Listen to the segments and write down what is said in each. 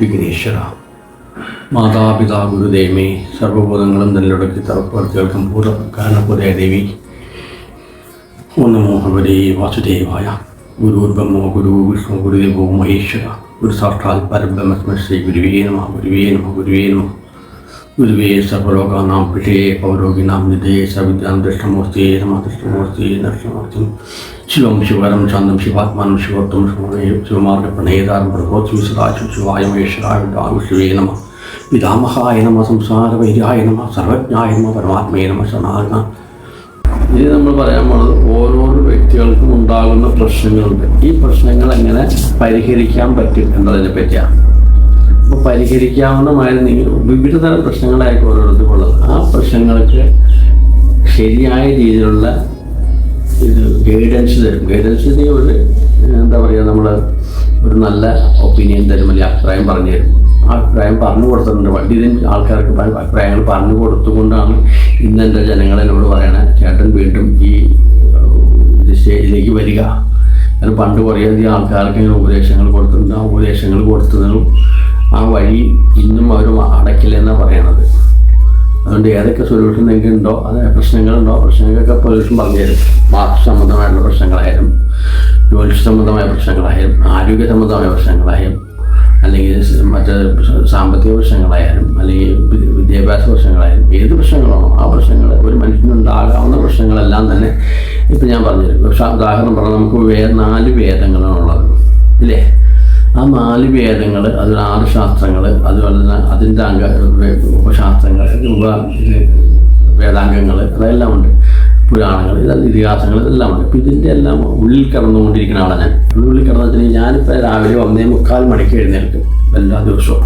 വിഘ്നേശ്വര മാതാപിതാ ഗുരുദേവമേ സർവബോധങ്ങളും നല്ലൊടുക്കി തറപ്പുറത്തുകൾക്കും പൂർവകാരണപുരേ ദേവി ഓ നമോ ഭഗവതേ വാസുദേവായ. ഗുരുർബ്രഹ്മോ ഗുരു വിഷ്ണു ഗുരുദേവോ മഹേശ്വര. ഗുരു സാക്ഷാൽ പരബ്രഹ്മ ശ്രീ ഗുരുവേ നമ ഗുരുവേ നമ ഗുരുവേ നമ. ഗുരുവേ സർവലോകാനാം പിഷേ പൗരോഗിനാം നിധേ സവിദ്യാം ദൃഷ്ടമൂർത്തിയേ നമ ദൃഷ്ടമൂർത്തിയേ ദർശനമൂർത്തി ശിവം ശിവരം ചന്ദം ശിവാത്മാനം ശിവത്വം ശിവമാർഗ പ്രണേതാരം പ്രഭോത്സവ സദാശിവ ശിവായ ശിവേ നമ പിതാമഹായ നമ സംസാര വൈര്യായ നമ സർവജ്ഞായ നമ പരമാത്മേ നമ ശരണാഗ്ന ഇനി നമ്മൾ പറയാൻ പോണത് ഓരോരോ വ്യക്തികൾക്കും ഉണ്ടാകുന്ന പ്രശ്നങ്ങളുണ്ട്. ഈ പ്രശ്നങ്ങൾ എങ്ങനെ പരിഹരിക്കാൻ പറ്റും എന്നതിനെ പറ്റിയാണ്. അപ്പോൾ പരിഹരിക്കാവുന്നമായിരുന്നെങ്കിൽ വിവിധ തരം പ്രശ്നങ്ങളായിരിക്കും ഓരോരുത്തർക്കുള്ളത്. ആ പ്രശ്നങ്ങൾക്ക് ശരിയായ രീതിയിലുള്ള ഇത് ഗൈഡൻസ് തരും. നീ ഒരു എന്താ പറയുക നമ്മൾ ഒരു നല്ല ഒപ്പീനിയൻ തരും അല്ലെങ്കിൽ അഭിപ്രായം പറഞ്ഞു തരും. അഭിപ്രായം പറഞ്ഞു കൊടുത്തിട്ടുണ്ട്. വളരെയധികം ആൾക്കാർക്ക് അഭിപ്രായങ്ങൾ പറഞ്ഞു കൊടുത്തുകൊണ്ടാണ് ഇന്ന് എന്റെ ജനങ്ങൾ എന്നോട് പറയണേ ചേട്ടൻ വീണ്ടും ഈ സ്റ്റേജിലേക്ക് വരിക. കാരണം പണ്ട് കുറേയധികം ആൾക്കാർക്ക് ഇങ്ങനെ ഉപദേശങ്ങൾ കൊടുത്തിട്ടുണ്ട്. ആ ഉപദേശങ്ങൾ കൊടുത്തതിനും ആ വഴി ഇന്നും അവർ അടയ്ക്കില്ലെന്നാണ് പറയണത്. അതുകൊണ്ട് ഏതൊക്കെ സൊല്യൂഷൻ നിങ്ങൾക്ക് ഉണ്ടോ അത് പ്രശ്നങ്ങളുണ്ടോ പ്രശ്നങ്ങൾക്കൊക്കെ സൊല്യൂഷൻ പറഞ്ഞുതരും. വാക്ക് സംബന്ധമായിട്ടുള്ള പ്രശ്നങ്ങളായാലും ജ്യോതിഷ സംബന്ധമായ പ്രശ്നങ്ങളായാലും ആരോഗ്യ സംബന്ധമായ പ്രശ്നങ്ങളായാലും അല്ലെങ്കിൽ മറ്റ് സാമ്പത്തിക പ്രശ്നങ്ങളായാലും അല്ലെങ്കിൽ വിദ്യാഭ്യാസ പ്രശ്നങ്ങളായാലും ഏത് പ്രശ്നങ്ങളാണോ ആ പ്രശ്നങ്ങൾ ഒരു മനുഷ്യനുണ്ടാകാവുന്ന പ്രശ്നങ്ങളെല്ലാം തന്നെ ഇപ്പം ഞാൻ പറഞ്ഞുതരും. ഉദാഹരണം പറഞ്ഞാൽ നമുക്ക് വേ നാല് വേദങ്ങളാണുള്ളത് ഇല്ലേ? ആ നാല് വേദങ്ങൾ അതിൽ ആറ് ശാസ്ത്രങ്ങൾ അതുപോലെ തന്നെ അതിന്റെ അംഗ ഉപശാസ്ത്രങ്ങൾ ഉപ വേദാംഗങ്ങൾ അതെല്ലാം ഉണ്ട്. പുരാണങ്ങൾ ഇതെല്ലാം ഇതിഹാസങ്ങൾ ഇതെല്ലാം ഉണ്ട്. അപ്പോൾ ഇതിന്റെ എല്ലാം ഉള്ളിൽ കിടന്നുകൊണ്ടിരിക്കുന്ന ആളാണ് ഞാൻ. ഉള്ളിൽ കിടന്നു വെച്ചാൽ ഞാനിപ്പോൾ രാവിലെ ഒന്നേ മുക്കാൽ മണിക്ക് എഴുന്നേൽക്കും എല്ലാ ദിവസവും.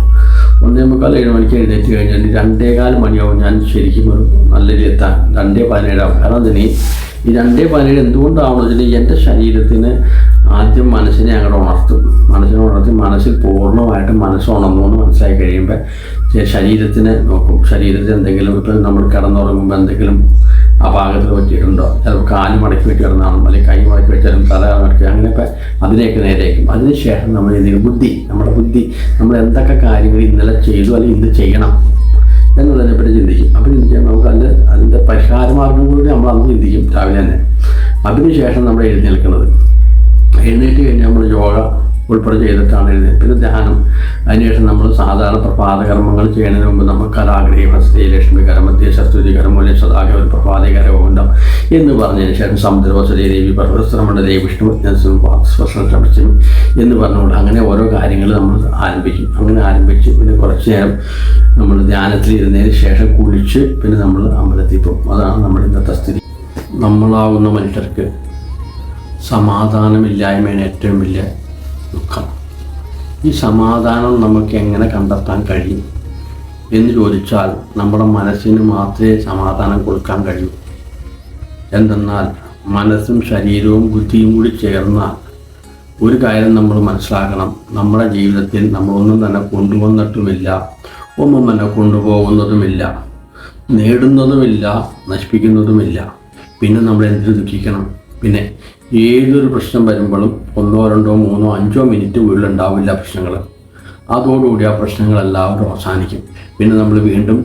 ഒന്നേ മുക്കാൽ ഏഴ് മണിക്ക് എഴുന്നേറ്റ് കഴിഞ്ഞാൽ രണ്ടേകാൽ മണിയാവും ഞാൻ ശരിക്കും ഒരു നല്ല രീതിയിൽ എത്താൻ. രണ്ടേ പതിനേഴാവും. കാരണം അതിന് ഈ രണ്ടേ പതിനേഴ് എന്തുകൊണ്ടാവണം വെച്ചാൽ എന്റെ ശരീരത്തിന് ആദ്യം മനസ്സിനെ അങ്ങോട്ട് ഉണർത്തും. മനസ്സിനെ ഉണർത്തി മനസ്സിൽ പൂർണമായിട്ട് മനസ്സ് ഉണർന്നു എന്ന് മനസ്സിലായി കഴിയുമ്പോൾ ശരീരത്തിനെ നോക്കും. ശരീരത്തിൽ എന്തെങ്കിലും ഇപ്പോൾ നമ്മൾ കിടന്നുറങ്ങുമ്പോൾ എന്തെങ്കിലും ആ അപാകത്തിൽ പറ്റിയിട്ടുണ്ടോ? ചിലപ്പോൾ കാൽ മടക്കി വെച്ച് കിടന്നാണോ? അല്ലെങ്കിൽ കൈ മടക്കി വെച്ചാലും തല മടക്കി അങ്ങനെയൊക്കെ അതിലേക്ക് നേരെയായിരിക്കും. അതിനുശേഷം നമ്മൾ എന്തെങ്കിലും ബുദ്ധി. നമ്മുടെ ബുദ്ധി. നമ്മൾ എന്തൊക്കെ കാര്യങ്ങൾ ഇന്നലെ ചെയ്തു അല്ലെങ്കിൽ ഇന്ന് ചെയ്യണം എന്നുള്ളതിനെപ്പറ്റി ചിന്തിക്കും. അപ്പോൾ ചിന്തിച്ചാൽ നമുക്ക് അതിന്റെ അതിന്റെ പരിഹാര മാർഗം കൂടി നമ്മൾ അന്ന് ചിന്തിക്കും രാവിലെ തന്നെ. അതിനുശേഷം നമ്മൾ എഴുന്നേൽക്കുന്നത്. എഴുന്നേറ്റ് കഴിഞ്ഞാൽ നമ്മൾ യോഗ ഉൾപ്പെടെ ചെയ്തിട്ടാണ് എഴുതിയത്. പിന്നെ ധ്യാനം. അതിനുശേഷം നമ്മൾ സാധാരണ പ്രഭാതകർമ്മങ്ങൾ ചെയ്യുന്നതിന് മുമ്പ് നമ്മൾ കലാഗ്രഹി ഹസ്തി ലക്ഷ്മി കരമധ്യ ശസ്തുതി കരമൂല്യ സദാഗ്രഹ ഒരു പ്രഭാതകര ഗോവിന്ദം എന്ന് പറഞ്ഞതിന് ശേഷം സമുദ്രവസതി ദേവി പർവതശ്രമണ ദേവി വിഷ്ണു ശ്രമിച്ചും എന്ന് പറഞ്ഞുകൊണ്ട് അങ്ങനെ ഓരോ കാര്യങ്ങൾ നമ്മൾ ആരംഭിക്കും. അങ്ങനെ ആരംഭിച്ച് പിന്നെ കുറച്ച് നേരം നമ്മൾ ധ്യാനത്തിൽ ഇരുന്നതിന് ശേഷം കുളിച്ച് പിന്നെ നമ്മൾ അമ്പലത്തിൽ പോകും അതാണ് നമ്മുടെ ഇന്നത്തെ സ്ഥിതി. നമ്മളാവുന്ന മനുഷ്യർക്ക് സമാധാനമില്ലായ്മയാണ് ഏറ്റവും വലിയ ദുഃഖം. ഈ സമാധാനം നമുക്ക് എങ്ങനെ കണ്ടെത്താൻ കഴിയും? എന്ന് ചോദിച്ചാൽ നമ്മുടെ മനസ്സിന് മാത്രമേ സമാധാനം കൊടുക്കാൻ കഴിയൂ. എന്തെന്നാൽ മനസ്സും ശരീരവും ബുദ്ധിയും കൂടി ചേർന്ന ഒരു കാര്യം നമ്മൾ മനസ്സിലാക്കണം. നമ്മുടെ ജീവിതത്തിൽ നമ്മളൊന്നും തന്നെ കൊണ്ടുവന്നിട്ടുമില്ല. ഒന്നും തന്നെ കൊണ്ടുപോകുന്നതുമില്ല. നേടുന്നതുമില്ല നശിപ്പിക്കുന്നതുമില്ല. പിന്നെ നമ്മൾ എന്തിനു ദുഃഖിക്കണം? പിന്നെ ഏതൊരു പ്രശ്നം വരുമ്പോഴും ഒന്നോ രണ്ടോ മൂന്നോ അഞ്ചോ മിനിറ്റ് വീട്ടിലുണ്ടാവില്ല പ്രശ്നങ്ങൾ അതോടുകൂടി ആ പ്രശ്നങ്ങളെല്ലാവരും അവസാനിക്കും. പിന്നെ നമ്മൾ വീണ്ടും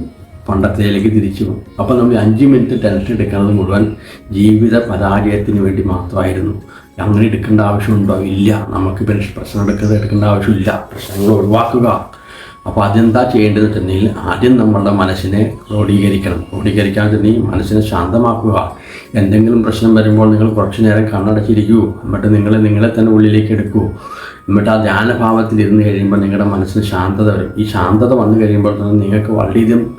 പണ്ടത്തേലേക്ക് തിരിച്ചു പോകും. അപ്പോൾ നമ്മൾ അഞ്ച് മിനിറ്റ് ടെൻഷൻ എടുക്കുന്നത് മുഴുവൻ ജീവിത പരാജയത്തിന് വേണ്ടി മാത്രമായിരുന്നു. അങ്ങനെ എടുക്കേണ്ട ആവശ്യമുണ്ടോ? ഇല്ല. നമുക്ക് പിന്നെ പ്രശ്നം എടുക്കുന്നത് എടുക്കേണ്ട ആവശ്യമില്ല. പ്രശ്നങ്ങൾ ഒഴിവാക്കുക. അപ്പോൾ അതെന്താ ചെയ്യേണ്ടത് വെച്ചിട്ടുണ്ടെങ്കിൽ ആദ്യം നമ്മളുടെ മനസ്സിനെ ക്രോഡീകരിക്കണം. ക്രോഡീകരിക്കാൻ തന്നെ മനസ്സിനെ ശാന്തമാക്കുക. എന്തെങ്കിലും പ്രശ്നം വരുമ്പോൾ നിങ്ങൾ കുറച്ച് നേരം കണ്ണടച്ചിരിക്കൂ. എന്നിട്ട് നിങ്ങൾ നിങ്ങളെ തന്നെ ഉള്ളിലേക്ക് എടുക്കൂ. എന്നിട്ട് ആ ധ്യാനഭാവത്തിൽ ഇരുന്ന് കഴിയുമ്പോൾ നിങ്ങളുടെ മനസ്സിന് ശാന്തത വരും. ഈ ശാന്തത വന്നു കഴിയുമ്പോൾ തന്നെ നിങ്ങൾക്ക് വളരെയധികം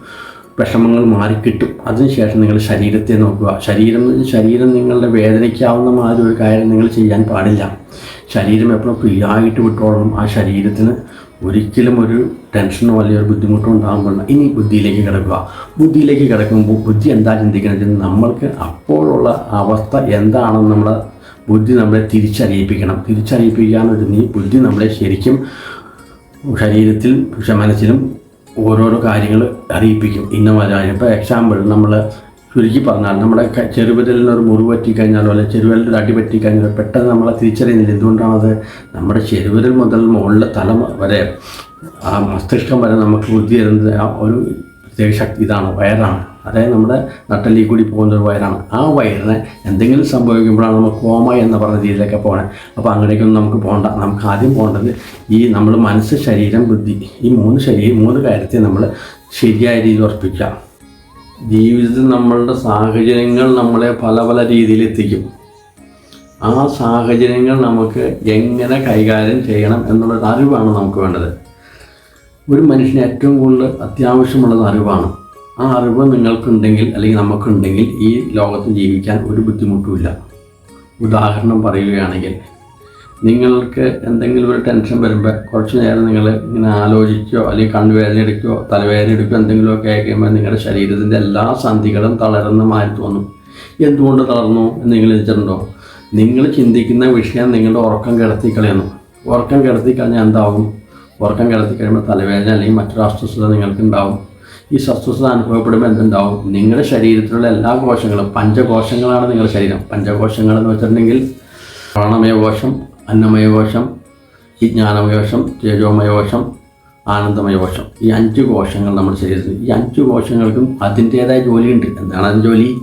വിഷമങ്ങൾ മാറിക്കിട്ടും. അതിനുശേഷം നിങ്ങൾ ശരീരത്തെ നോക്കുക. ശരീരം ശരീരം നിങ്ങളുടെ വേദനയ്ക്കാവുന്ന മാതിരി ഒരു കാര്യം നിങ്ങൾ ചെയ്യാൻ പാടില്ല. ശരീരം എപ്പോഴും ഫ്രീ ആയിട്ട് വിട്ടോളണം. ആ ശരീരത്തിന് ഒരിക്കലും ഒരു ടെൻഷനോ അല്ലെങ്കിൽ ഒരു ബുദ്ധിമുട്ടോ ഉണ്ടാകാൻ പാടില്ല. ഇനി ബുദ്ധിയിലേക്ക് കിടക്കുക. ബുദ്ധിയിലേക്ക് കിടക്കുമ്പോൾ ബുദ്ധി എന്താ ചിന്തിക്കുന്നത് നമ്മൾക്ക് അപ്പോഴുള്ള അവസ്ഥ എന്താണെന്ന് നമ്മുടെ ബുദ്ധി നമ്മളെ തിരിച്ചറിയിപ്പിക്കണം. തിരിച്ചറിയിപ്പിക്കാനൊരു നീ ബുദ്ധി നമ്മളെ ശരിക്കും ശരീരത്തിൽ മനസ്സിലും ഓരോരോ കാര്യങ്ങൾ അറിയിപ്പിക്കും. ഇന്ന മതി ഇപ്പോൾ എക്സാമ്പിൾ നമ്മൾ ചുരുക്കി പറഞ്ഞാൽ നമ്മുടെ ചെറുവിരലിന് ഒരു മുറിവ് പറ്റിക്കഴിഞ്ഞാലോ അല്ലെങ്കിൽ ചെറുവിരലിന്റെ അടി പറ്റിക്കഴിഞ്ഞാലോ പെട്ടെന്ന് നമ്മളെ തിരിച്ചറിയുന്നില്ല. എന്തുകൊണ്ടാണത്? നമ്മുടെ ചെറുവിരൽ മുതൽ മുകളിലെ തല വരെ ആ മസ്തിഷ്കം വരെ നമുക്ക് ബുദ്ധി തരുന്നത് ആ ഒരു പ്രത്യേക ശക്തി ഇതാണ് വയറാണ്. അതായത് നമ്മുടെ നട്ടലിൽ കൂടി പോകുന്ന ഒരു വയറാണ്. ആ വയറിനെ എന്തെങ്കിലും സംഭവിക്കുമ്പോഴാണ് നമുക്ക് കോമ എന്ന് പറഞ്ഞ രീതിയിലൊക്കെ പോകണേ അപ്പോൾ അങ്ങനെയൊക്കെയൊന്നും നമുക്ക് പോകണ്ട നമുക്ക് ആദ്യം പോകേണ്ടത് ഈ നമ്മൾ മനസ്സ് ശരീരം ബുദ്ധി ഈ മൂന്ന് ശരീരം മൂന്ന് കാര്യത്തെ നമ്മൾ ശരിയായ രീതിയിൽ ഉറപ്പിക്കുക. ജീവിതത്തിൽ നമ്മളുടെ സാഹചര്യങ്ങൾ നമ്മളെ പല പല രീതിയിൽ എത്തിക്കും. ആ സാഹചര്യങ്ങൾ നമുക്ക് എങ്ങനെ കൈകാര്യം ചെയ്യണം എന്നുള്ളൊരു അറിവാണ് നമുക്ക് വേണ്ടത്. ഒരു മനുഷ്യന് ഏറ്റവും കൂടുതൽ അത്യാവശ്യമുള്ളത് അറിവാണ്. ആ അറിവ് നിങ്ങൾക്കുണ്ടെങ്കിൽ അല്ലെങ്കിൽ നമുക്കുണ്ടെങ്കിൽ ഈ ലോകത്ത് ജീവിക്കാൻ ഒരു ബുദ്ധിമുട്ടുമില്ല. ഉദാഹരണം പറയുകയാണെങ്കിൽ നിങ്ങൾക്ക് എന്തെങ്കിലും ഒരു ടെൻഷൻ വരുമ്പോൾ കുറച്ച് നേരം നിങ്ങൾ ഇങ്ങനെ ആലോചിക്കുകയോ അല്ലെങ്കിൽ കണ്ണുവേദന എടുക്കുകയോ തലവേദന എടുക്കുകയോ എന്തെങ്കിലുമൊക്കെ ആയിക്കുമ്പോൾ നിങ്ങളുടെ ശരീരത്തിന്റെ എല്ലാ സന്ധികളും തളർന്ന് മാറി തോന്നും. എന്തുകൊണ്ട് തളർന്നു എന്ന് നിങ്ങൾ ചിന്തിച്ചിട്ടുണ്ടോ? നിങ്ങൾ ചിന്തിക്കുന്ന വിഷയം നിങ്ങളുടെ ഉറക്കം കിടത്തി കളയുന്നു. ഉറക്കം കിടത്തി കഴിഞ്ഞാൽ എന്താവും? ഉറക്കം കിടത്തി കഴിയുമ്പോൾ തലവേദന അല്ലെങ്കിൽ മറ്റൊരു അസ്വസ്ഥത നിങ്ങൾക്ക് ഉണ്ടാവും. ഈ അസ്വസ്ഥത അനുഭവപ്പെടുമ്പോൾ എന്തുണ്ടാവും? നിങ്ങളുടെ ശരീരത്തിലുള്ള എല്ലാ കോശങ്ങളും പഞ്ചകോശങ്ങളാണ് നിങ്ങളുടെ ശരീരം. പഞ്ചകോശങ്ങൾ എന്ന് വെച്ചിട്ടുണ്ടെങ്കിൽ പ്രാണമയകോശം അന്നമയകോശം വിജ്ഞാനമയകോശം തേജോമയകോശം ആനന്ദമയകോശം ഈ അഞ്ച് കോശങ്ങൾ നമ്മുടെ ശരീരത്തിൽ. ഈ അഞ്ച് കോശങ്ങൾക്കും അതിന്റേതായ ജോലിയുണ്ട്. എന്താണ് അതിന്റെ ജോലി?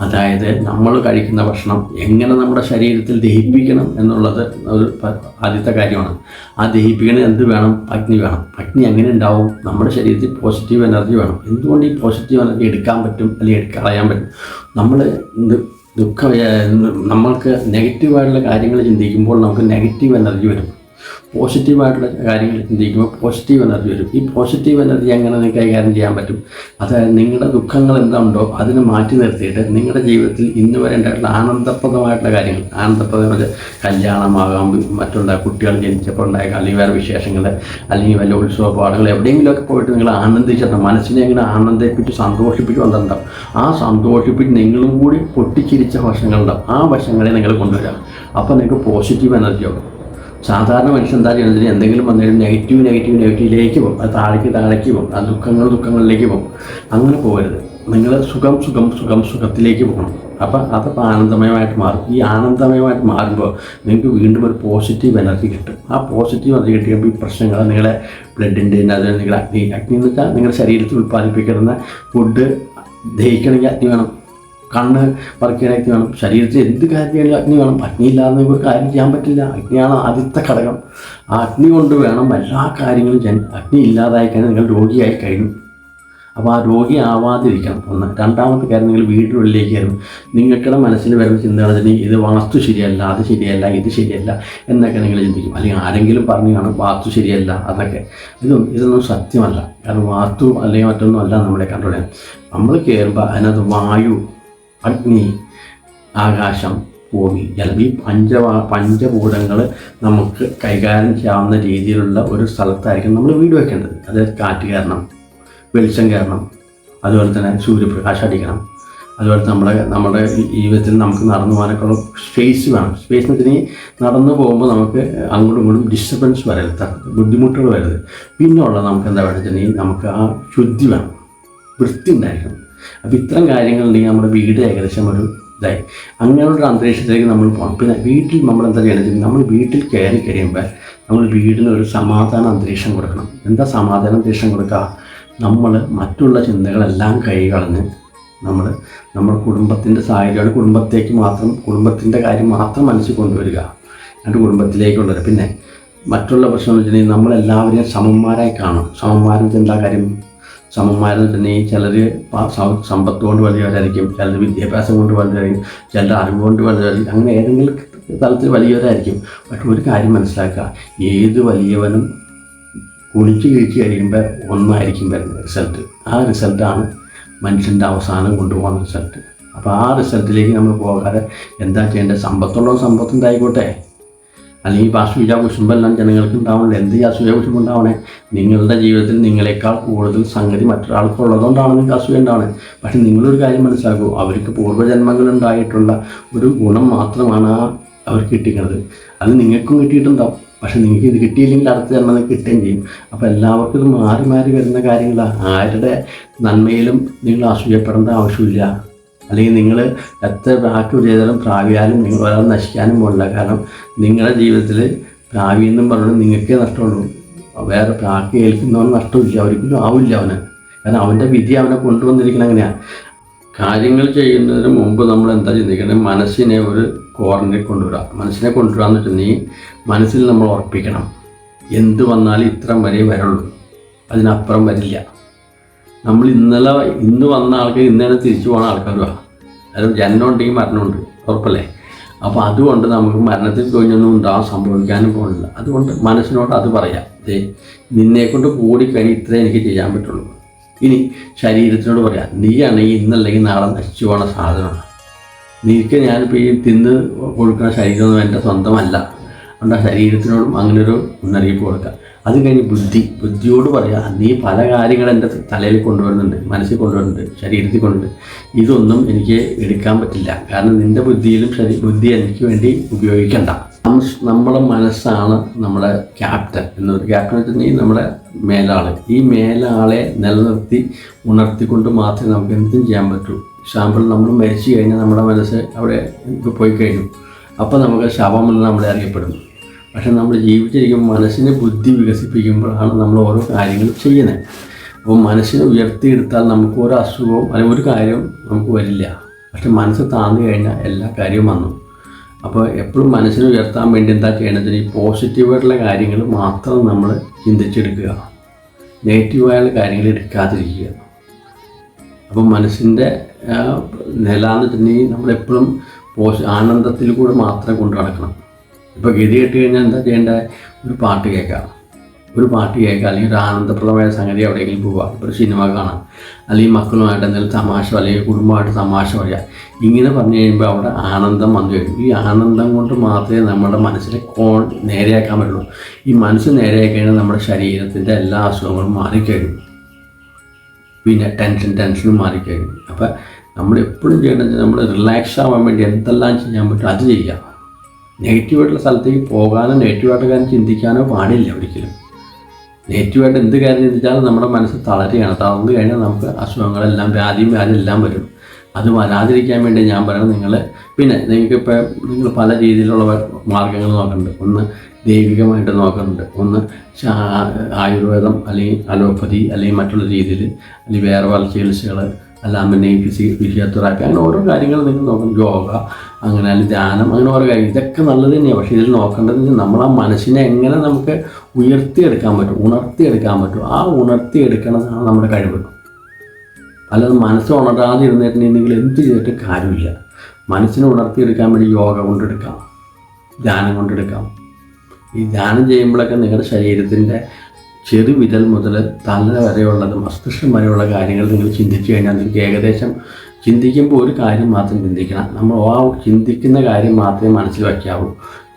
അതായത് നമ്മൾ കഴിക്കുന്ന ഭക്ഷണം എങ്ങനെ നമ്മുടെ ശരീരത്തിൽ ദഹിപ്പിക്കണം എന്നുള്ളത് ഒരു ആദ്യത്തെ കാര്യമാണ്. ആ ദഹിപ്പിക്കണ എന്ത് വേണം? അഗ്നി വേണം. അഗ്നി എങ്ങനെ ഉണ്ടാവും? നമ്മുടെ ശരീരത്തിൽ പോസിറ്റീവ് എനർജി വേണം. എന്തുകൊണ്ട് ഈ പോസിറ്റീവ് എനർജി എടുക്കാൻ പറ്റും? അല്ലെങ്കിൽ കളയാൻ പറ്റും? നമ്മൾ ദുഃഖം നമ്മൾക്ക് നെഗറ്റീവായിട്ടുള്ള കാര്യങ്ങൾ ചിന്തിക്കുമ്പോൾ നമുക്ക് നെഗറ്റീവ് എനർജി വരും. പോസിറ്റീവായിട്ടുള്ള കാര്യങ്ങൾ ചിന്തിക്കുമ്പോൾ പോസിറ്റീവ് എനർജി വരും. ഈ പോസിറ്റീവ് എനർജി എങ്ങനെ നിങ്ങൾക്ക് കൈകാര്യം ചെയ്യാൻ പറ്റും? അതായത് നിങ്ങളുടെ ദുഃഖങ്ങൾ എന്തുണ്ടോ അതിനെ മാറ്റി നിർത്തിയിട്ട് നിങ്ങളുടെ ജീവിതത്തിൽ ഇന്ന് വരെ ഉണ്ടായിട്ടുള്ള ആനന്ദപ്രദമായിട്ടുള്ള കാര്യങ്ങൾ ആനന്ദപ്രദം എന്ന് വെച്ചാൽ കല്യാണമാകാം മറ്റുള്ള കുട്ടികൾ ജനിച്ചപ്പോൾ ഉണ്ടായ അല്ലെങ്കിൽ വേറെ വിശേഷങ്ങൾ അല്ലെങ്കിൽ വല്ല ഉത്സവ പാടങ്ങൾ എവിടെയെങ്കിലുമൊക്കെ പോയിട്ട് നിങ്ങൾ ആനന്ദിച്ചിട്ട് മനസ്സിനെ എങ്ങനെ ആനന്ദിപ്പിച്ച് സന്തോഷിപ്പിച്ച് വന്നിട്ടുണ്ടാവും ആ സന്തോഷിപ്പിച്ച് നിങ്ങളും കൂടി പൊട്ടിച്ചിരിച്ച വശങ്ങളുണ്ടാവും. ആ വശങ്ങളെ നിങ്ങൾ കൊണ്ടുവരാം. അപ്പോൾ നിങ്ങൾക്ക് പോസിറ്റീവ് എനർജി ആവും. സാധാരണ മനുഷ്യൻ എന്താ ചെയ്യുന്നത്? എന്തെങ്കിലും വന്നിട്ട് നെഗറ്റീവ് നെഗറ്റീവ് നെഗറ്റീവിലേക്ക് പോകും. അത് താഴേക്ക് താഴേക്ക് പോകും. ആ ദുഃഖങ്ങൾ ദുഃഖങ്ങളിലേക്ക് പോകും. അങ്ങനെ പോകരുത്. നിങ്ങൾ സുഖം സുഖം സുഖം സുഖത്തിലേക്ക് പോകണം. അപ്പം അതപ്പോൾ ആനന്ദമയമായിട്ട് മാറും. ഈ ആനന്ദമയമായിട്ട് മാറുമ്പോൾ നിങ്ങൾക്ക് വീണ്ടും ഒരു പോസിറ്റീവ് എനർജി കിട്ടും. ആ പോസിറ്റീവ് എനർജി കിട്ടിയപ്പോൾ ഈ പ്രശ്നങ്ങൾ നിങ്ങളെ ബ്ലഡിന്റെ അത് നിങ്ങളുടെ അഗ്നി അഗ്നി എന്ന് വെച്ചാൽ നിങ്ങളുടെ ശരീരത്തിൽ ഉൽപ്പാദിപ്പിക്കുന്ന ഫുഡ് ദഹിക്കണമെങ്കിൽ അഗ്നി വേണം. കണ്ണ് പറിക്കാനായി അഗ്നി വേണം. ശരീരത്തിൽ എന്ത് കാര്യം ചെയ്യണമെങ്കിലും അഗ്നി വേണം. അഗ്നി ഇല്ലാതെ ഒരു കാര്യം ചെയ്യാൻ പറ്റില്ല. അഗ്നിയാണ് ആദ്യത്തെ ഘടകം. ആ അഗ്നി കൊണ്ട് വേണം എല്ലാ കാര്യങ്ങളും ചെയ്യാൻ അഗ്നി ഇല്ലാതായി കഴിഞ്ഞാൽ നിങ്ങൾ രോഗിയായി കഴിഞ്ഞു. അപ്പോൾ ആ രോഗി ആവാതിരിക്കണം. ഒന്ന്. രണ്ടാമത്തെ കാര്യം നിങ്ങൾ വീടിനുള്ളിലേക്ക് കയറും. നിങ്ങൾക്കിടെ മനസ്സിൽ വരുന്ന ചിന്തകൾ ഇത് വാസ്തു ശരിയല്ല അത് ശരിയല്ല ഇത് ശരിയല്ല എന്നൊക്കെ നിങ്ങൾ ചിന്തിക്കും. അല്ലെങ്കിൽ ആരെങ്കിലും പറഞ്ഞു കാണും വാസ്തു ശരിയല്ല അതൊക്കെ ഇതൊന്നും ഇതൊന്നും സത്യമല്ല. കാരണം വാസ്തു അല്ലെങ്കിൽ മറ്റൊന്നും അല്ല നമ്മളെ ചെയ്യാൻ നമ്മൾ കയറുമ്പോൾ അതിനകത്ത് വായു അഗ്നി ആകാശം ഭൂമി ജലം ഈ പഞ്ചവാ പഞ്ചഭൂതങ്ങൾ നമുക്ക് കൈകാര്യം ചെയ്യാവുന്ന രീതിയിലുള്ള ഒരു സ്ഥലത്തായിരിക്കും നമ്മൾ വീട് വെക്കേണ്ടത്. അത് കാറ്റ് കയറണം വെളിച്ചം കയറണം അതുപോലെ തന്നെ സൂര്യപ്രകാശം അടിക്കണം. അതുപോലെ നമ്മുടെ നമ്മുടെ ജീവിതത്തിൽ നമുക്ക് നടന്നു പോകാനൊക്കെയുള്ള സ്പേസ് വേണം. സ്പേസ് എന്ന് നടന്നു പോകുമ്പോൾ നമുക്ക് അങ്ങോട്ടും ഇങ്ങോട്ടും ഡിസ്റ്റർബൻസ് വരരുത്. ബുദ്ധിമുട്ടുകൾ വരരുത്. പിന്നെയുള്ള നമുക്ക് എന്താ വെച്ചിട്ടുണ്ടെങ്കിൽ നമുക്ക് ആ ശുദ്ധി വേണം. വൃത്തി ഉണ്ടായിരിക്കണം. അപ്പോൾ ഇത്തരം കാര്യങ്ങളുണ്ടെങ്കിൽ നമ്മുടെ വീട് ഏകദേശം ഒരു ഇതായി. അങ്ങനെയുള്ളൊരു അന്തരീക്ഷത്തിലേക്ക് നമ്മൾ പോകണം പിന്നെ വീട്ടിൽ നമ്മൾ എന്താ ചെയ്യണം നമ്മൾ വീട്ടിൽ കയറി കഴിയുമ്പോൾ നമ്മൾ വീടിന് ഒരു സമാധാന അന്തരീക്ഷം കൊടുക്കണം. എന്താ സമാധാന അന്തരീക്ഷം കൊടുക്കുക? നമ്മൾ മറ്റുള്ള ചിന്തകളെല്ലാം കൈകളഞ്ഞ് നമ്മൾ നമ്മുടെ കുടുംബത്തിന്റെ സാഹചര്യമാണ് കുടുംബത്തേക്ക് മാത്രം കുടുംബത്തിന്റെ കാര്യം മാത്രം മനസ്സിൽ കൊണ്ടുവരിക. എന്റെ കുടുംബത്തിലേക്കുള്ളത്. പിന്നെ മറ്റുള്ള പ്രശ്നം എന്ന് വെച്ചിട്ടുണ്ടെങ്കിൽ നമ്മളെല്ലാവരെയും സമന്മാരായി കാണും സമന്മാരെന്ന് എന്താ കാര്യം? സമന്മാരെന്ന് വെച്ചിട്ടുണ്ടെങ്കിൽ ചിലർ സമ്പത്ത് കൊണ്ട് വലിയവരായിരിക്കും ചിലർ വിദ്യാഭ്യാസം കൊണ്ട് വലിയവരായിരിക്കും ചിലർ അറിവ് കൊണ്ട് വലിയവരായിരിക്കും അങ്ങനെ ഏതെങ്കിലും തലത്തിൽ വലിയവരായിരിക്കും. പക്ഷെ ഒരു കാര്യം മനസ്സിലാക്കുക ഏത് വലിയവനും കുളിച്ച് കിഴിച്ച് കഴിയുമ്പോൾ ഒന്നായിരിക്കും വരുന്നത് റിസൾട്ട് ആ റിസൾട്ടാണ് മനുഷ്യന്റെ അവസാനം കൊണ്ടുപോകുന്ന റിസൾട്ട് അപ്പോൾ ആ റിസൾട്ടിലേക്ക് നമ്മൾ പോകാതെ എന്താ ചെയ്യേണ്ടത്? സമ്പത്തുള്ളവർ സമ്പത്തുണ്ടായിക്കോട്ടെ? അല്ലെങ്കിൽ അസൂയ കുശുമ്പെല്ലാം ജനങ്ങൾക്ക് ഉണ്ടാവണല്ലോ എന്ത് അസൂയ വിഷമം ഉണ്ടാവണേ നിങ്ങളുടെ ജീവിതത്തിൽ നിങ്ങളെക്കാൾ കൂടുതൽ സംഗതി മറ്റൊരാൾക്ക് ഉള്ളതുകൊണ്ടാണ് നിങ്ങൾക്ക് അസൂയ ഉണ്ടാവണേ. പക്ഷെ നിങ്ങളൊരു കാര്യം മനസ്സിലാക്കൂ. അവർക്ക് പൂർവജന്മങ്ങൾ ഉണ്ടായിട്ടുള്ള ഒരു ഗുണം മാത്രമാണ് ആ അവർക്ക് കിട്ടിക്കുന്നത് അത് നിങ്ങൾക്കും കിട്ടിയിട്ടുണ്ടാവും. പക്ഷെ നിങ്ങൾക്ക് ഇത് കിട്ടിയില്ലെങ്കിൽ അടുത്ത ജന്മം കിട്ടുകയും ചെയ്യും. അപ്പോൾ എല്ലാവർക്കും ഇത് മാറി മാറി വരുന്ന കാര്യങ്ങളാണ്. ആരുടെ നന്മയിലും നിങ്ങൾ അസൂയപ്പെടേണ്ട ആവശ്യമില്ല. അല്ലെങ്കിൽ നിങ്ങൾ എത്ര പ്രാക്ടീവ് ചെയ്താലും പ്രാവിയാലും നിങ്ങൾ ഒരാൾ നശിക്കാനും പോകില്ല കാരണം നിങ്ങളുടെ ജീവിതത്തിൽ പ്രാവി എന്നും പറഞ്ഞാൽ നിങ്ങൾക്കേ നഷ്ടമുള്ളൂ. വേറെ പ്രാക്ടി ഏൽക്കുന്നവന് നഷ്ടമില്ല. ഒരിക്കലും ആവില്ല അവന്. കാരണം അവന്റെ വിധി അവനെ കൊണ്ടുവന്നിരിക്കണം അങ്ങനെയാണ് കാര്യങ്ങൾ ചെയ്യുന്നതിന് മുമ്പ് നമ്മൾ എന്താ ചിന്തിക്കണം മനസ്സിനെ ഒരു കോർണറിൽ കൊണ്ടുവരിക. മനസ്സിനെ കൊണ്ടുവരിക എന്ന് വെച്ചാൽ നീ മനസ്സിൽ നമ്മൾ ഉറപ്പിക്കണം. എന്ത് വന്നാലും ഇത്രയും വരെ വരുള്ളൂ. അതിനപ്പുറം വരില്ല. നമ്മൾ ഇന്നലെ ഇന്ന് വന്ന ആൾക്കാർ ഇന്നലെ തിരിച്ചു പോകുന്ന ആൾക്കാരുമാണ് അത് ജനനം ഉണ്ടെങ്കിൽ മരണമുണ്ട്. ഉറപ്പല്ലേ? അപ്പോൾ അതുകൊണ്ട് നമുക്ക് മരണത്തിൽ കഴിഞ്ഞൊന്നും ഉണ്ടാവാൻ സംഭവിക്കാനും പോകുന്നില്ല അതുകൊണ്ട് മനസ്സിനോട് അത് പറയാം. ദേ നിന്നെക്കൊണ്ട് കൂടിക്കഴിഞ്ഞ് ഇത്രേ എനിക്ക് ചെയ്യാൻ പറ്റുള്ളൂ. ഇനി ശരീരത്തിനോട് പറയാം. നീയാണെങ്കിൽ ഇന്നല്ലെങ്കിൽ നാളെ നശിച്ചു പോകുന്ന സാധനമാണ്. നീക്ക് ഞാനിപ്പോൾ ഈ തിന്ന് കൊടുക്കുന്ന ശരീരമൊന്നും എന്റെ സ്വന്തമല്ല. ആ ശരീരത്തിനോടും അങ്ങനെ ഒരു മുന്നറിയിപ്പ് കൊടുക്കുക. അത് കഴിഞ്ഞ് ബുദ്ധി. ബുദ്ധിയോട് പറയുക നീ പല കാര്യങ്ങളും എന്റെ തലയിൽ കൊണ്ടുവരുന്നുണ്ട് മനസ്സിൽ കൊണ്ടുവരുന്നുണ്ട് ശരീരത്തിൽ കൊണ്ടുവരുന്നുണ്ട്. ഇതൊന്നും എനിക്ക് എടുക്കാൻ പറ്റില്ല. കാരണം നിന്റെ ബുദ്ധിയിലും ശരീ ബുദ്ധി എനിക്ക് വേണ്ടി ഉപയോഗിക്കണ്ട. നമ്മളെ നമ്മുടെ മനസ്സാണ് നമ്മുടെ ക്യാപ്റ്റൻ എന്നൊരു ക്യാപ്റ്റൻ വെച്ചിട്ടുണ്ടെങ്കിൽ നമ്മുടെ മേലാൾ. ഈ മേലാളെ നിലനിർത്തി ഉണർത്തിക്കൊണ്ട് മാത്രമേ നമുക്ക് എന്തും ചെയ്യാൻ പറ്റൂ. എക്സാമ്പിൾ നമ്മൾ മരിച്ചു കഴിഞ്ഞാൽ നമ്മുടെ മനസ്സ് അവിടെ പോയി കഴിഞ്ഞു. അപ്പോൾ നമുക്ക് ശവമെന്ന് നമ്മളെ അറിയപ്പെടുന്നു പക്ഷെ നമ്മൾ ജീവിച്ചിരിക്കുമ്പോൾ മനസ്സിനെ ബുദ്ധി വികസിപ്പിക്കുമ്പോഴാണ് നമ്മൾ ഓരോ കാര്യങ്ങൾ ചെയ്യുന്നത്. അപ്പോൾ മനസ്സിനെ ഉയർത്തിയെടുത്താൽ നമുക്ക് ഒരു അസുഖവും അല്ലെങ്കിൽ ഒരു കാര്യവും നമുക്ക് വരില്ല. പക്ഷെ മനസ്സ് താന്നു കഴിഞ്ഞാൽ എല്ലാ കാര്യവും വന്നു. അപ്പോൾ എപ്പോഴും മനസ്സിനെ ഉയർത്താൻ വേണ്ടി എന്താ ചെയ്യണമെന്ന് വെച്ചാൽ ഈ പോസിറ്റീവായിട്ടുള്ള കാര്യങ്ങൾ മാത്രം നമ്മൾ ചിന്തിച്ചെടുക്കുക. നെഗറ്റീവായുള്ള കാര്യങ്ങൾ എടുക്കാതിരിക്കുക. അപ്പോൾ മനസ്സിന്റെ നില എന്ന് വെച്ചിട്ടുണ്ടെങ്കിൽ നമ്മളെപ്പോഴും പോസ് ആനന്ദത്തിൽ കൂടെ മാത്രം കൊണ്ടു നടക്കണം. ഇപ്പോൾ ഗതി കെട്ടി കഴിഞ്ഞാൽ എന്താ ചെയ്യേണ്ടത് ഒരു പാട്ട് കേൾക്കാം. ഒരു പാട്ട് കേൾക്കുക അല്ലെങ്കിൽ ഒരു ആനന്ദപ്രദമായ സംഗതി എവിടെയെങ്കിലും പോവുക ഒരു സിനിമ കാണാം. അല്ലെങ്കിൽ മക്കളുമായിട്ട് എന്തെങ്കിലും തമാശ അല്ലെങ്കിൽ കുടുംബമായിട്ട് തമാശ പറയുക ഇങ്ങനെ പറഞ്ഞു കഴിയുമ്പോൾ അവിടെ ആനന്ദം വന്നു കഴിയും. ഈ ആനന്ദം കൊണ്ട് മാത്രമേ നമ്മുടെ മനസ്സിനെ കോൺ നേരെയാക്കാൻ പറ്റുള്ളൂ. ഈ മനസ്സ് നേരെയാക്കി കഴിഞ്ഞാൽ നമ്മുടെ ശരീരത്തിന്റെ എല്ലാ അസുഖങ്ങളും മാറിക്കഴിയും. പിന്നെ ടെൻഷൻ ടെൻഷനും മാറിക്കഴിയും. അപ്പം നമ്മൾ എപ്പോഴും ചെയ്യേണ്ടത് നമ്മൾ റിലാക്സ് ആവാൻ വേണ്ടി എന്തെല്ലാം ചെയ്യാൻ പറ്റും അത് ചെയ്യുക. നെഗറ്റീവായിട്ടുള്ള സ്ഥലത്തേക്ക് പോകാനോ നെഗറ്റീവായിട്ട് കാര്യം ചിന്തിക്കാനോ പാടില്ല ഒരിക്കലും. നെഗറ്റീവായിട്ട് എന്ത് കാര്യം ചിന്തിച്ചാലും നമ്മുടെ മനസ്സ് തളരുകയാണ്. തളർന്നു കഴിഞ്ഞാൽ നമുക്ക് അസുഖങ്ങളെല്ലാം വ്യാധിയും വ്യാധി എല്ലാം വരും. അത് വരാതിരിക്കാൻ വേണ്ടി ഞാൻ പറയുന്നത് നിങ്ങൾ പിന്നെ നിങ്ങൾക്കിപ്പോൾ നിങ്ങൾ പല രീതിയിലുള്ള മാർഗങ്ങൾ നോക്കുന്നുണ്ട്. ഒന്ന് ദൈവികമായിട്ട് നോക്കുന്നുണ്ട്. ഒന്ന് ആയുർവേദം അല്ലെങ്കിൽ അലോപ്പതി അല്ലെങ്കിൽ മറ്റുള്ള രീതിയിൽ അല്ലെങ്കിൽ വേറെ പല ചികിത്സകൾ അല്ലാതെ ഫിസി ഫിസിയോതെറാപ്പി അങ്ങനെ ഓരോ കാര്യങ്ങൾ നിങ്ങൾ നോക്കണം. യോഗ അങ്ങനെ അല്ലെങ്കിൽ ധ്യാനം അങ്ങനെ ഓരോ കാര്യം. ഇതൊക്കെ നല്ലത് തന്നെയാണ് പക്ഷേ ഇതിൽ നോക്കേണ്ടത് നമ്മൾ ആ മനസ്സിനെ എങ്ങനെ നമുക്ക് ഉയർത്തിയെടുക്കാൻ പറ്റും ഉണർത്തിയെടുക്കാൻ പറ്റും. ആ ഉണർത്തിയെടുക്കണതാണ് നമ്മുടെ കഴിവ്. അല്ലാതെ മനസ്സ് ഉണരാതെ ഇരുന്നിട്ടുണ്ടെങ്കിൽ എന്ത് ചെയ്തിട്ട് കാര്യമില്ല. മനസ്സിനെ ഉണർത്തിയെടുക്കാൻ വേണ്ടി യോഗ കൊണ്ടെടുക്കാം ധ്യാനം കൊണ്ടെടുക്കാം. ഈ ധ്യാനം ചെയ്യുമ്പോഴൊക്കെ നിങ്ങളുടെ ശരീരത്തിന്റെ ചെറു വിരൽ മുതൽ തല വരെയുള്ളത് മസ്തിഷ്കം വരെയുള്ള കാര്യങ്ങൾ നിങ്ങൾ ചിന്തിച്ചു കഴിഞ്ഞാൽ നിങ്ങൾക്ക് ഏകദേശം ചിന്തിക്കുമ്പോൾ ഒരു കാര്യം മാത്രം ചിന്തിക്കണം. നമ്മൾ ആ ചിന്തിക്കുന്ന കാര്യം മാത്രമേ മനസ്സിൽ വയ്ക്കാവൂ.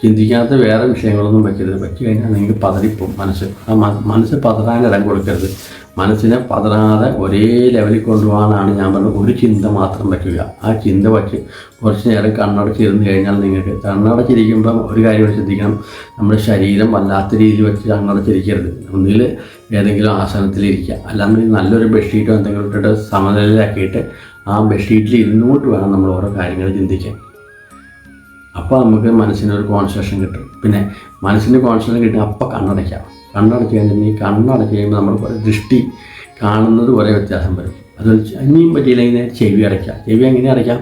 ചിന്തിക്കാത്ത വേറെ വിഷയങ്ങളൊന്നും വയ്ക്കരുത് വെച്ച് കഴിഞ്ഞാൽ നിങ്ങൾക്ക് പതറിപ്പോവും മനസ്സ്. ആ മനസ്സ് പതറാൻ ഇടം കൊടുക്കരുത്. മനസ്സിനെ പതറാതെ ഒരേ ലെവലിൽ കൊണ്ടുപോകാനാണ് ഞാൻ പറഞ്ഞത്. ഒരു ചിന്ത മാത്രം വയ്ക്കുക ആ ചിന്ത വച്ച് കുറച്ച് നേരം കണ്ണടച്ചിരുന്ന് കഴിഞ്ഞാൽ നിങ്ങൾക്ക് കണ്ണടച്ചിരിക്കുമ്പം ഒരു കാര്യം ശ്രദ്ധിക്കണം നമ്മുടെ ശരീരം വല്ലാത്ത രീതിയിൽ വെച്ച് കണ്ണടച്ചിരിക്കരുത്. ഒന്നുകിൽ ഏതെങ്കിലും ആസനത്തിലിരിക്കുക അല്ലാന്നുണ്ടെങ്കിൽ നല്ലൊരു ബെഡ്ഷീറ്റോ എന്തെങ്കിലും ഇട്ടിട്ട് സമനിലയിലാക്കിയിട്ട് ആ ബെഡ്ഷീറ്റിൽ ഇരുന്നുകൊണ്ട് വേണം നമ്മൾ ഓരോ കാര്യങ്ങൾ ചിന്തിക്കാൻ. അപ്പോൾ നമുക്ക് മനസ്സിനൊരു കോൺസെൻട്രേഷൻ കിട്ടും. പിന്നെ മനസ്സിന് കോൺസെൻട്രേഷൻ കിട്ടും അപ്പോൾ കണ്ണടയ്ക്കാം. കണ്ണടച്ച് കഴിഞ്ഞാൽ ഈ കണ്ണടച്ച് കഴിയുമ്പോൾ നമ്മൾ ദൃഷ്ടി കാണുന്നത് കുറേ വ്യത്യാസം വരും. അത് ഇനിയും പറ്റിയില്ലെങ്കിൽ ചെവി അടയ്ക്കാം. ചെവി എങ്ങനെ അടയ്ക്കാം?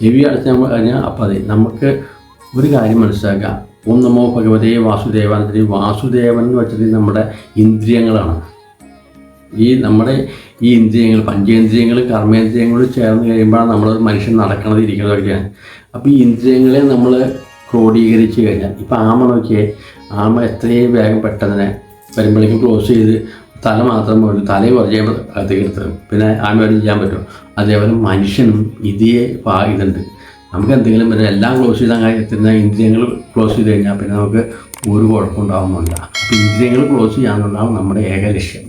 ചെവി അടച്ച് നമ്മൾ കഴിഞ്ഞാൽ അപ്പോൾ അതെ നമുക്ക് ഒരു കാര്യം മനസ്സിലാക്കാം. ഓം നമോ ഭഗവതേ വാസുദേവാനന്ദി. വാസുദേവൻ എന്ന് വെച്ചിട്ട് നമ്മുടെ ഇന്ദ്രിയങ്ങളാണ്. ഈ നമ്മുടെ ഈ ഇന്ദ്രിയങ്ങൾ പഞ്ചേന്ദ്രിയങ്ങൾ കർമ്മേന്ദ്രിയങ്ങൾ ചേർന്ന് കഴിയുമ്പോഴാണ് നമ്മളൊരു മനുഷ്യൻ നടക്കണത് ഇരിക്കണതൊക്കെയാണ് അപ്പോൾ ഈ ഇന്ദ്രിയങ്ങളെ നമ്മൾ ക്രോഡീകരിച്ച് കഴിഞ്ഞാൽ ഇപ്പോൾ ആമ നോക്കിയേ ആമ എത്രയും വേഗം പെട്ടെന്ന് വരുമ്പോഴേക്കും ക്ലോസ് ചെയ്ത് തല മാത്രം പോലും തലയും കുറച്ച് അകത്തേക്ക് എടുത്തത് പിന്നെ ആമയോട് ചെയ്യാൻ പറ്റും അതേപോലെ മനുഷ്യനും ഇതേ ഇതുണ്ട്. നമുക്ക് എന്തെങ്കിലും പിന്നെ എല്ലാം ക്ലോസ് ചെയ്താൽ എത്തുന്ന ഇന്ദ്രിയങ്ങൾ ക്ലോസ് ചെയ്ത് കഴിഞ്ഞാൽ പിന്നെ നമുക്ക് ഒരു കുഴപ്പമുണ്ടാകുന്നില്ല അപ്പോൾ ഇന്ദ്രിയങ്ങൾ ക്ലോസ് ചെയ്യാന്നുള്ളതാണ് നമ്മുടെ ഏക ലക്ഷ്യം.